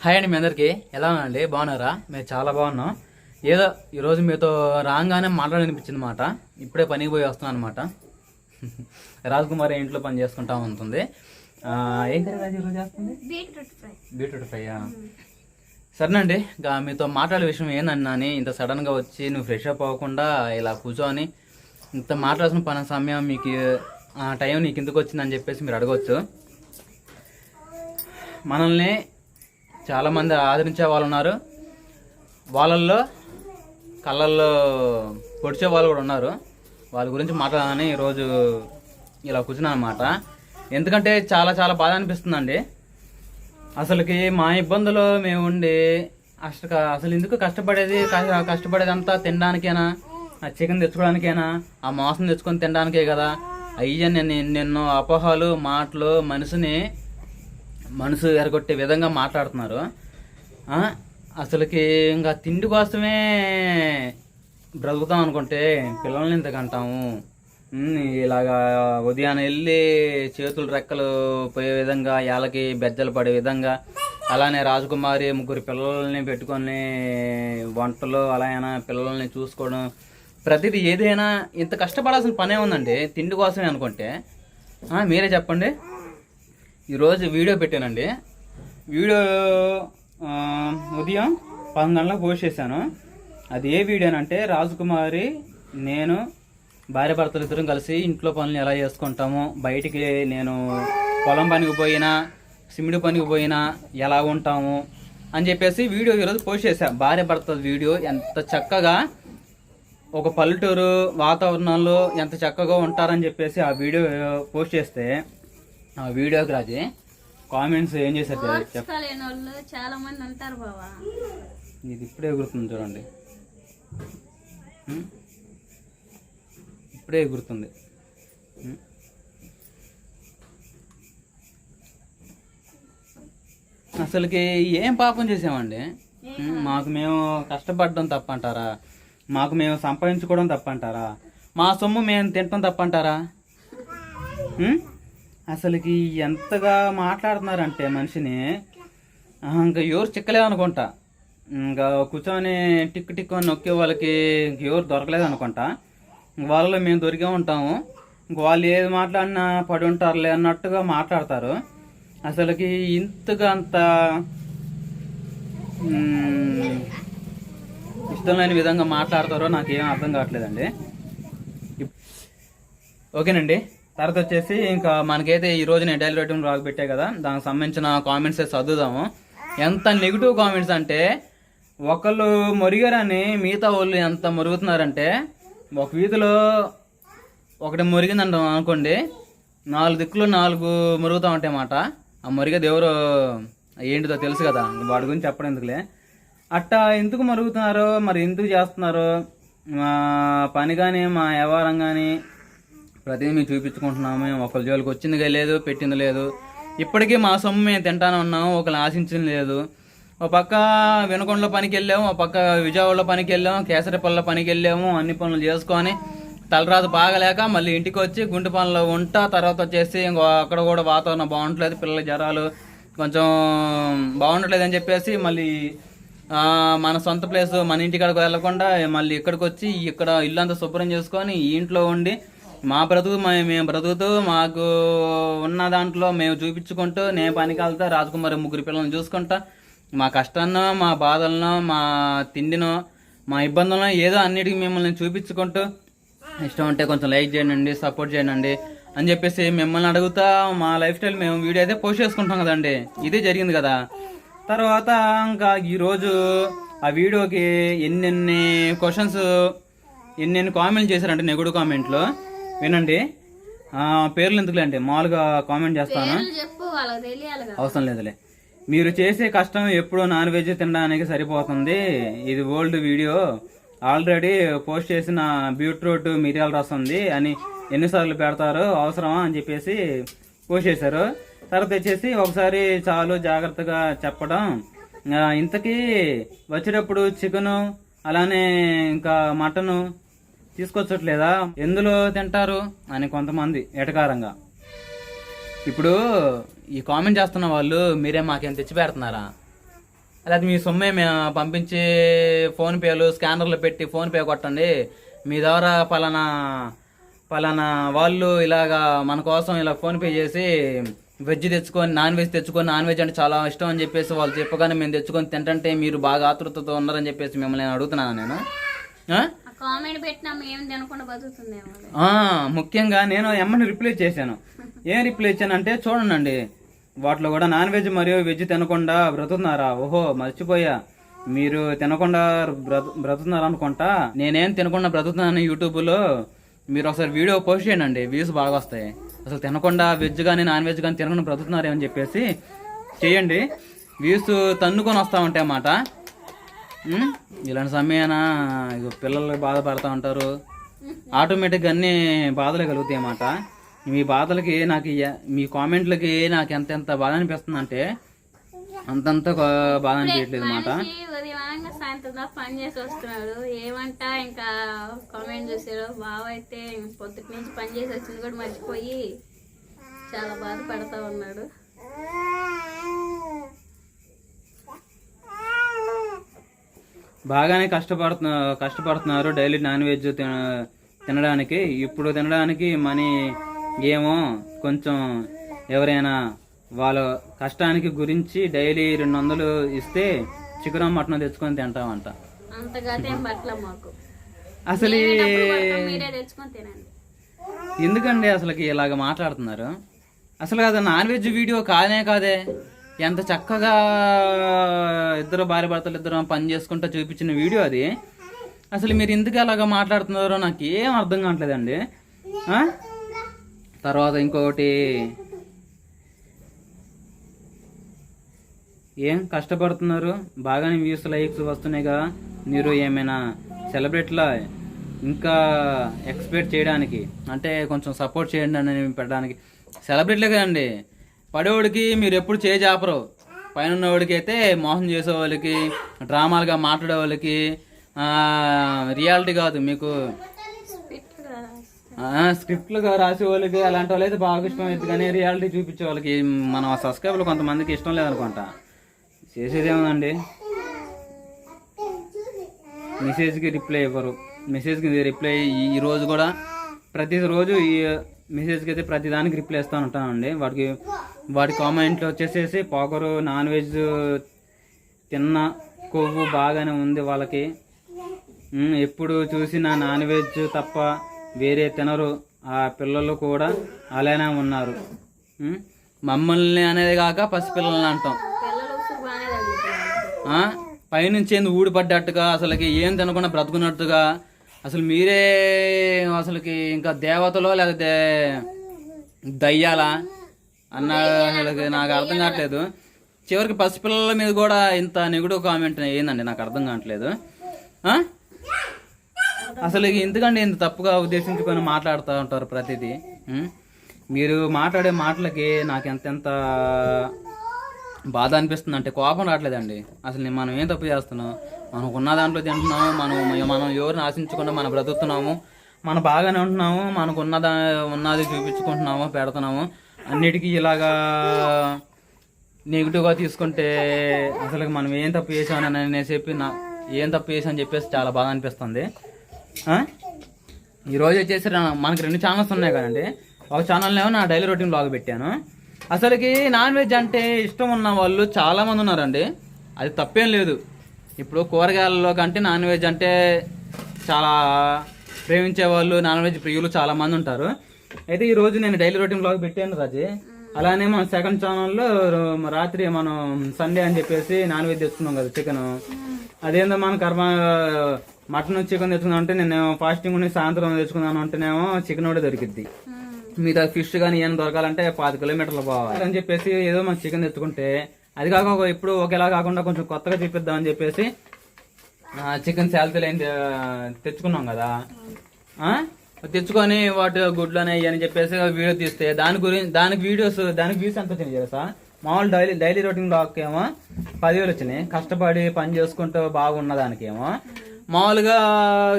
Hi అండి మీ అందరికీ. ఎలా ఉన్నారండి? బాగున్నారా? మేము చాలా బాగున్నాం. ఏదో ఈరోజు మీతో రాగానే మాట్లాడనిపించింది మాట. ఇప్పుడే పనికి పోయి వస్తున్నాను అనమాట రాజ్కుమార్ ఇంట్లో పని చేసుకుంటా ఉంటుంది. ఏం కర్రీ రాజు ఈరోజు చేస్తుంది? Beetroot fry. సరేనండి ఇంకా మీతో మాట్లాడే విషయం ఏందన్నా అని ఇంత సడన్గా వచ్చి నువ్వు ఫ్రెష్ అప్ అవ్వకుండా ఇలా కూర్చొని ఇంత మాట్లాడాల్సిన పని సమయం మీకు ఆ టైం నీకు ఎందుకు వచ్చిందని చెప్పేసి మీరు అడగవచ్చు మనల్ని చాలామంది ఆదరించే వాళ్ళు ఉన్నారు. వాళ్ళల్లో కళ్ళల్లో పొడిచే వాళ్ళు కూడా ఉన్నారు. వాళ్ళ గురించి మాట్లాడాలని ఈరోజు ఇలా కూర్చున్నాను అనమాట ఎందుకంటే చాలా చాలా బాధ అనిపిస్తుందండి. అసలుకి మా ఇబ్బందులు మేము ఉండి అసలు అసలు ఎందుకు కష్టపడేది కష్టపడేదంతా తినడానికేనా? ఆ చికెన్ తెచ్చుకోవడానికేనా? ఆ మాంసం తెచ్చుకొని తినడానికే కదా? అయ్యా నేను ఎన్నెన్నో అపోహలు మాటలు మనిషిని మనసు ఎరగొట్టే విధంగా మాట్లాడుతున్నారు. అసలుకి ఇంకా తిండి కోసమే బ్రతుకుతాం అనుకుంటే పిల్లల్ని ఇంత కంటాము. ఇలాగా ఉదయాన్నే వెళ్ళి చేతులు రెక్కలు పోయే విధంగా ఏళ్ళకి బెజ్జలు పడే విధంగా అలానే రాజకుమారి ముగ్గురు పిల్లల్ని పెట్టుకొని వంటలు అలాగైనా పిల్లల్ని చూసుకోవడం. ప్రతిదీ ఏదైనా ఇంత కష్టపడాల్సిన పనే ఉందండి. తిండి కోసమే అనుకుంటే. మీరే చెప్పండి. ఈరోజు వీడియో పెట్టానండి. వీడియో ఉదయం పదకొండు గంటలకు పోస్ట్ చేశాను. అది ఏ వీడియో అంటే రాజకుమారి నేను భార్య భర్తలు ఇద్దరం కలిసి ఇంట్లో పనులు ఎలా చేసుకుంటాము బయటికి నేను పొలం పనికి పోయినా సిమిడి పనికి పోయినా ఎలా ఉంటాము అని చెప్పేసి వీడియో ఈరోజు పోస్ట్ చేశా. భార్య భర్తల వీడియో ఎంత చక్కగా ఒక పల్లెటూరు వాతావరణంలో ఎంత చక్కగా ఉంటారని చెప్పేసి ఆ వీడియో పోస్ట్ చేస్తే వీడియోకి రాజీ కామెంట్స్ ఏం చేశారు వాళ్ళు చాలా మంది అంటారు బావా ఇది ఇప్పుడే ఎగురుతుంది చూడండి? ఇప్పుడే ఎగురుతుంది? అసలుకి ఏం పాపం చేసామండి? మాకు మేము కష్టపడడం తప్పంటారా మాకు మేము సంపాదించుకోవడం తప్పంటారా మా సొమ్ము మేము తినటం తప్పంటారా? అసలుకి ఎంతగా మాట్లాడుతున్నారంటే మనిషిని? ఇంకా ఎవరు చిక్కలేదు అనుకుంటా ఇంకా కూర్చొని టిక్ టిక్ అని నొక్కే వాళ్ళకి ఇంక ఎవరు దొరకలేదు అనుకుంటా ఇంక వాళ్ళలో మేము దొరికే ఉంటాము. ఇంక వాళ్ళు ఏది మాట్లాడినా పడి ఉంటారులే అన్నట్టుగా మాట్లాడతారు. అసలుకి ఇంతగా అంత ఇష్టం లేని విధంగా మాట్లాడతారో నాకేం అర్థం కావట్లేదండి. ఓకేనండి. తర్వాత వచ్చేసి ఇంకా మనకైతే ఈ రోజు నేను డైలీ రొటీన్ రాక్ పెట్టా కదా దానికి సంబంధించిన కామెంట్స్ చదువుదాము ఎంత నెగిటివ్ కామెంట్స్ అంటే ఒకళ్ళు మురిగారని మిగతా వాళ్ళు ఎంత మురుగుతున్నారంటే ఒక వీధిలో ఒకటి మురిగిందంటాం అనుకోండి నాలుగు దిక్కులు నాలుగు మురుగుతా ఉంటాయి మాట ఆ మురిగేది ఎవరు ఏంటిదో తెలుసు కదా వాడి గురించి చెప్పడం ఎందుకులే. అట్టా ఎందుకు మరుగుతున్నారో? మరి ఎందుకు చేస్తున్నారో? మా పని కానీ మా వ్యవహారం కానీ ప్రతిదీ మేము చూపించుకుంటున్నాము. మేము ఒకరి జోలికి వచ్చింది లేదు పెట్టింది లేదు. ఇప్పటికీ మా సొమ్ము మేము తింటానే ఉన్నాము ఒకరిని ఆశించింది లేదు. ఒక పక్క వినకొండలో పనికి వెళ్ళాము ఒక పక్క విజయవాడలో పనికి వెళ్ళాము కేసరిపల్లిలో పనికి వెళ్ళాము అన్ని పనులు చేసుకొని తలరాత బాగలేక మళ్ళీ ఇంటికి వచ్చి గుంటి పనులు ఉంటా తర్వాత వచ్చేసి ఇంకో అక్కడ కూడా వాతావరణం బాగుంటలేదు పిల్లల జ్వరాలు కొంచెం బాగుండట్లేదు అని చెప్పేసి మళ్ళీ మన సొంత ప్లేస్ మన ఇంటికాడకు వెళ్ళకుండా మళ్ళీ ఇక్కడికి వచ్చి ఇక్కడ ఇల్లు అంతా శుభ్రం చేసుకొని ఈ ఇంట్లో ఉండి మా బ్రతుకు మేము బ్రతుకుతూ మాకు ఉన్న దాంట్లో మేము చూపించుకుంటూ నేను పనికెళ్తా రాజకుమారి ముగ్గురు పిల్లల్ని చూసుకుంటా. మా కష్టాన్నో మా బాధలను మా తిండినో మా ఇబ్బందులను ఏదో అన్నిటికీ మిమ్మల్ని చూపించుకుంటూ ఇష్టం ఉంటే కొంచెం లైక్ చేయండి సపోర్ట్ చేయండి అని చెప్పేసి మిమ్మల్ని అడుగుతా మా లైఫ్ స్టైల్ మేము వీడియో అయితే పోస్ట్ చేసుకుంటాం కదండి. ఇదే జరిగింది కదా. తర్వాత ఇంకా ఈరోజు ఆ వీడియోకి ఎన్నెన్ని క్వశ్చన్స్ ఎన్నెన్ని కామెంట్లు చేశారంటే నెగుడు కామెంట్లో వినండి. పేర్లు ఎందుకులే అంటే మామూలుగా కామెంట్ చేస్తాను? అవసరం లేదులే. మీరు చేసే కష్టం ఎప్పుడు నాన్ వెజ్ తినడానికి సరిపోతుంది. ఇది ఓల్డ్ వీడియో. ఆల్రెడీ పోస్ట్ చేసిన బీట్రూట్ మిరియాల రసం ఉంది అని ఎన్నిసార్లు పెడతారు? అవసరమా? అని చెప్పేసి పోస్ట్ చేశారు. తర్వాత వచ్చేసి ఒకసారి చాలు జాగ్రత్తగా చెప్పడం. ఇంతకీ వచ్చేటప్పుడు చికెను అలానే ఇంకా మటను తీసుకొచ్చట్లేదా? ఎందులో తింటారు? అని కొంతమంది ఎటకారంగా. ఇప్పుడు ఈ కామెంట్ చేస్తున్న వాళ్ళు మీరే మాకేం తెచ్చి పెడుతున్నారా? లేదా మీ సొమ్మే మేము పంపించి ఫోన్పేలు స్కానర్లు పెట్టి ఫోన్పే కొట్టండి. మీ ద్వారా పలానా పలానా వాళ్ళు ఇలాగా మన కోసం ఇలా ఫోన్పే చేసి వెజ్ తెచ్చుకొని నాన్ వెజ్ తెచ్చుకొని నాన్ వెజ్ అంటే చాలా ఇష్టం అని చెప్పేసి వాళ్ళు చెప్పగానే మేము తెచ్చుకొని తింటంటే మీరు బాగా ఆతృతతో ఉన్నారని చెప్పేసి మిమ్మల్ని నేను అడుగుతున్నాను నేను? కామెంట్ పెట్టినా మేము తినకుండా బతుకుతుందేమో ముఖ్యంగా నేను ఎమ్మని రిప్లై చేశాను. ఏం రిప్లై ఇచ్చానంటే చూడండి వాటిలో కూడా నాన్ వెజ్ మరియు వెజ్ తినకుండా బ్రతుకుతున్నారా? ఓహో మర్చిపోయా. మీరు తినకుండా బ్రతు బ్రతుకున్నారు అనుకుంటా నేనేం తినకుండా బ్రతుకుతున్నాను యూట్యూబ్లో? మీరు ఒకసారి వీడియో పోస్ట్ చేయండి వ్యూస్ బాగా వస్తాయి. అసలు తినకుండా వెజ్ కానీ నాన్ వెజ్ కానీ తినకుండా బ్రతుకుతున్నారేమని చెప్పేసి చేయండి. వ్యూస్ తన్నుకొని వస్తూ ఉంటాయి అన్నమాట ఇలాంటి సమయాన? ఇగో పిల్లలు బాధపడతా ఉంటారు. ఆటోమేటిక్గా అన్ని బాధలు కలుగుతాయి అన్నమాట. మీ బాధలకి నాకు మీ కామెంట్లకి నాకు ఎంత ఎంత బాధ అనిపిస్తుంది అంటే అంతంత బాధ అనిపించట్లేదు అనగా సాయంత్రం పని చేసి వస్తున్నాడు. ఏమంట ఇంకా కామెంట్ చూసారు? బావ అయితే పొద్దుటి నుంచి పని చేసి వచ్చింది కూడా మర్చిపోయి చాలా బాధపడతా ఉన్నాడు. బాగానే కష్టపడుతున్న కష్టపడుతున్నారు డైలీ నాన్ వెజ్ తిన- తినడానికి. ఇప్పుడు తినడానికి మనీ ఏమో కొంచెం ఎవరైనా వాళ్ళ కష్టానికి గురించి డైలీ రెండు వందలు ఇస్తే చికెన్ మటన్ తెచ్చుకొని తింటామంట. అసలు ఎందుకండి అసలుకి ఇలాగ మాట్లాడుతున్నారు? అసలు అది నాన్ వెజ్ వీడియో కాదే కాదే? ఎంత చక్కగా ఇద్దరు భార్య భర్తలు ఇద్దరు పని చేసుకుంటూ చూపించిన వీడియో అది. అసలు మీరు ఎందుకు అలాగా మాట్లాడుతున్నారో నాకు ఏం అర్థం కావట్లేదండి. తర్వాత ఇంకొకటి. ఏం కష్టపడుతున్నారు? బాగానే వ్యూస్ లైక్స్ వస్తున్నాయి కదా మీరు ఏమైనా సెలబ్రేట్లా ఇంకా ఎక్స్పెక్ట్ చేయడానికి అంటే కొంచెం సపోర్ట్ చేయండి అని పెట్టడానికి. సెలబ్రేట్లే కదండి. పడేవాడికి మీరు ఎప్పుడు చేయి ఆపరు పైన ఉన్నవాడికి అయితే మోసం చేసే వాళ్ళకి డ్రామాలుగా మాట్లాడే వాళ్ళకి రియాలిటీ కాదు మీకు. స్క్రిప్ట్లుగా రాసే వాళ్ళకి అలాంటి వాళ్ళు అయితే బాగా ఇష్టం అవుతుంది కానీ రియాలిటీ చూపించే వాళ్ళకి మన సబ్స్క్రైబర్లు కొంతమందికి ఇష్టం లేదనుకుంటా. చేసేది ఏముందండి? మెసేజ్కి రిప్లై ఇవ్వరు. మెసేజ్కి రిప్లై ఈ- ఈ రోజు కూడా ప్రతి రోజు ఈ మెసేజ్కి అయితే ప్రతి దానికి రిప్లై ఇస్తూ ఉంటానండి. వాడికి వాడి కామెంట్లు వచ్చేసేసి పోకరు నాన్ వెజ్ తిన్న కొవ్వు బాగానే ఉంది వాళ్ళకి. ఎప్పుడు చూసినా నాన్ వెజ్ తప్ప వేరే తినరు. ఆ పిల్లలు కూడా అలానే ఉన్నారు. మమ్మల్ని అనేది కాక పసిపిల్లల్ని అంటాం. పైనుంచి ఏంది ఊడిపడ్డట్టుగా అసలుకి ఏం తినకుండా బ్రతుకున్నట్టుగా అసలు మీరే అసలుకి ఇంకా దేవతలో లేకపోతే దయ్యాలా అన్న అసలుకి నాకు అర్థం కావట్లేదు. చివరికి పసిపిల్లల మీద కూడా ఇంత నెగిటివ్ కామెంట్ ఏందండి? నాకు అర్థం కావట్లేదు. అసలు ఎందుకండి ఇంత తప్పుగా ఉద్దేశించుకొని మాట్లాడుతూ ఉంటారు ప్రతిదీ? మీరు మాట్లాడే మాటలకి నాకు ఎంతెంత బాధ అనిపిస్తుంది అంటే కోపం రావట్లేదండి. అసలు మనం ఏం తప్పు చేస్తున్నాం? మనకు ఉన్న దాంట్లో తింటున్నాము మనం మనం ఎవరిని ఆశించకుండా మనం బ్రతుకుతున్నాము. మనం బాగానే ఉంటున్నాము మనకు ఉన్నదా ఉన్నది చూపించుకుంటున్నాము పెడుతున్నాము. అన్నిటికీ ఇలాగా నెగిటివ్గా తీసుకుంటే అసలు మనం ఏం తప్పు చేసామని నేను చెప్పి నా ఏం తప్పు చేసామని చెప్పేసి చాలా బాధ అనిపిస్తుంది. ఈరోజు వచ్చేసి మనకి రెండు ఛానల్స్ ఉన్నాయి కదండి. ఒక ఛానల్లో నా డైలీ రొటీన్ బ్లాగ్ పెట్టాను. అసలుకి నాన్ వెజ్ అంటే ఇష్టం ఉన్న వాళ్ళు చాలామంది ఉన్నారండి. అది తప్పేం లేదు. ఇప్పుడు కూరగాయలలో కంటే నాన్ వెజ్ అంటే చాలా ప్రేమించే వాళ్ళు నాన్ వెజ్ ప్రియులు చాలా మంది ఉంటారు. అయితే ఈ రోజు నేను డైలీ రొటీన్ బ్లాగ్ పెట్టాను రాజీ. అలానే మన సెకండ్ ఛానల్లో రాత్రి మనం సండే అని చెప్పేసి నాన్ వెజ్ తెచ్చుకున్నాం కదా చికెన్. అదేందో మన కర్మ మటన్ చికెన్ తెచ్చుకుందాం అంటే నేను ఫాస్టింగ్ ఉండి సాయంత్రం తెచ్చుకుందాను అంటేనేమో చికెన్ కూడా దొరికిద్ది. మిగతా ఫిష్ కానీ ఏం దొరకాలంటే పాతి కిలోమీటర్లు పోవాలి అని చెప్పేసి ఏదో మనం చికెన్ తెచ్చుకుంటే అది కాక ఇప్పుడు ఒకేలా కాకుండా కొంచెం కొత్తగా చూపిద్దాం అని చెప్పేసి చికెన్ శాలరీ లైన్ తెచ్చుకున్నాం కదా? తెచ్చుకొని వాటి గుడ్లు అనేవి అని చెప్పేసి వీడియో తీస్తే దాని గురించి దానికి వీడియోస్ దానికి వ్యూస్ ఎంత వచ్చినాయి తెలుసా? మామూలు డైలీ డైలీ రొటీన్ బ్లాక్ ఏమో పదివేలు వచ్చినాయి. కష్టపడి పని చేసుకుంటూ బాగున్న దానికేమో. మామూలుగా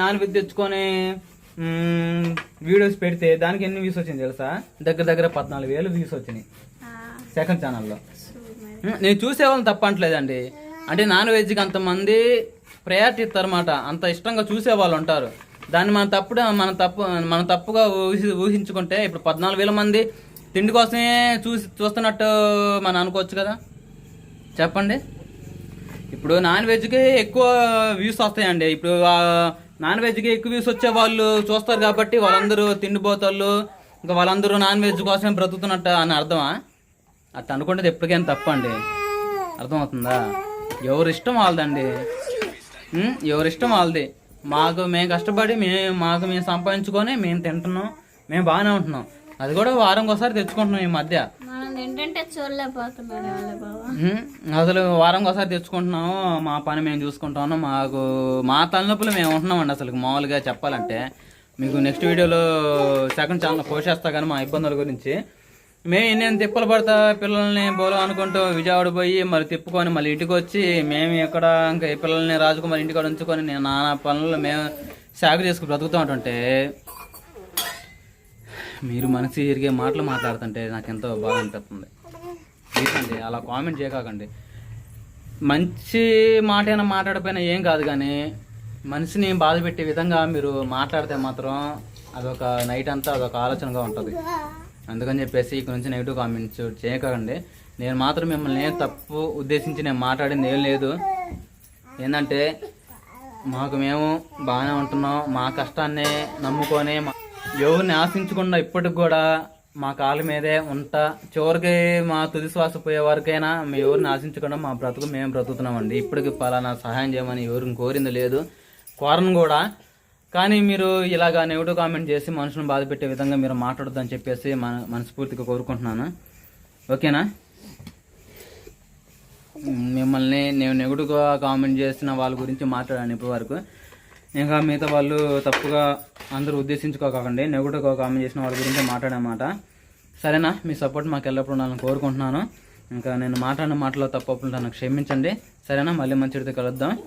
నాన్ వెజ్ తెచ్చుకొని వీడియోస్ పెడితే దానికి ఎన్ని వ్యూస్ వచ్చింది తెలుసా? దగ్గర దగ్గర పద్నాలుగు వేలు వ్యూస్ వచ్చినాయి. సెకండ్ ఛానల్లో నేను చూసేవాళ్ళని తప్పట్లేదండి అంటే నాన్ వెజ్కి అంతమంది ప్రయారిటీ ఇస్తారన్నమాట. అంత ఇష్టంగా చూసే వాళ్ళు ఉంటారు. దాన్ని మనం తప్పుడు మనం తప్పు మనం తప్పుగా ఊహి ఊహించుకుంటే ఇప్పుడు పద్నాలుగు వేల మంది తిండి కోసమే చూసి చూస్తున్నట్టు మనం అనుకోవచ్చు కదా? చెప్పండి. ఇప్పుడు నాన్ వెజ్కి ఎక్కువ వ్యూస్ వస్తాయండి. ఇప్పుడు నాన్ వెజ్కి ఎక్కువ వ్యూస్ వచ్చే వాళ్ళు చూస్తారు కాబట్టి వాళ్ళందరూ తిండిపోతాళ్ళు ఇంకా వాళ్ళందరూ నాన్ వెజ్ కోసమే బ్రతుకుతున్నట్టు అని అర్థమా? అట్లా అనుకుంటే ఎప్పటికైనా తప్పండి. అర్థమవుతుందా? ఎవరి ఇష్టం వాళ్ళదండి. ఉం? ఎవరి ఇష్టం వాళ్ళది. మాకు మేము కష్టపడి మేము మాకు మేము సంపాదించుకొని మేము తింటున్నాం. మేము బాగానే ఉంటున్నాం. అది కూడా వారంకి ఒకసారి తెచ్చుకుంటున్నాం ఈ మధ్య? అసలు వారం ఒకసారి తెచ్చుకుంటున్నాము. మా పని మేము చూసుకుంటాము మాకు మా తలనొప్పులు మేము ఉంటున్నామండి అసలు మామూలుగా చెప్పాలంటే. మీకు నెక్స్ట్ వీడియోలో సెకండ్ ఛానల్ పోస్ట్ చేస్తా కానీ మా ఇబ్బందుల గురించి. మేము ఎన్ని తిప్పలు పడతా పిల్లల్ని బోలో అనుకుంటూ విజయవాడ పోయి మరి తిప్పుకొని మళ్ళీ ఇంటికి వచ్చి మేము ఇక్కడ ఇంకా పిల్లల్ని రాజుకుమారి ఇంటికాడ ఉంచుకొని నేను నానా పనులు మేము సాగు చేసుకుని బ్రతుకుతూ ఉంటుంటే మీరు మనసు ఎరిగే మాటలు మాట్లాడుతుంటే నాకు ఎంతో బాగా అనిపిస్తుంది. ప్లీజ్ అలా కామెంట్ చేయకండి మంచి మాట అయినా మాట్లాడిపోయినా ఏం కాదు కానీ మనిషిని బాధ పెట్టే విధంగా మీరు మాట్లాడితే మాత్రం అదొక నైట్ అంతా అదొక ఆలోచనగా ఉంటుంది. అందుకని చెప్పేసి ఇక్కడ నుంచి నెగిటివ్ కామెంట్స్ చేయకండి. నేను మాత్రం మిమ్మల్ని ఏం తప్పు ఉద్దేశించి నేను మాట్లాడింది ఏం లేదు. ఏంటంటే మాకు మేము బాగానే ఉంటున్నాం. మా కష్టాన్ని నమ్ముకొని ఎవరిని ఆశించకుండా ఇప్పటికి కూడా మా కాళ్ళ మీదే ఉంటా చివరికి మా తుది శ్వాస పోయే వరకైనా మేము ఎవరిని ఆశించకుండా మా బ్రతుకు మేము బ్రతుకుతున్నామండి. ఇప్పటికి పలానా సహాయం చేయమని ఎవరిని కోరింది లేదు. కోరను కూడా కానీ మీరు ఇలాగా నెగిటివ్ కామెంట్ చేసి మనుషులను బాధ పెట్టే విధంగా మీరు మాట్లాడొద్దని చెప్పేసి మన మనస్ఫూర్తిగా కోరుకుంటున్నాను. ఓకేనా? మిమ్మల్ని నేను నెగిటివ్గా కామెంట్ చేసిన వాళ్ళ గురించి మాట్లాడాను ఇప్పటి వరకు. ఇంకా మిగతా వాళ్ళు తప్పుగా అందరూ ఉద్దేశించుకోకండి. నెగిటివ్గా కామెంట్ చేసిన వాళ్ళ గురించి మాట్లాడమాట సరేనా? మీ సపోర్ట్ మాకు ఎల్లప్పుడూ ఉండాలని కోరుకుంటున్నాను. ఇంకా నేను మాట్లాడిన మాటలో తప్పప్పుడు నన్ను క్షమించండి. సరేనా? మళ్ళీ మంచిది కలుద్దాం.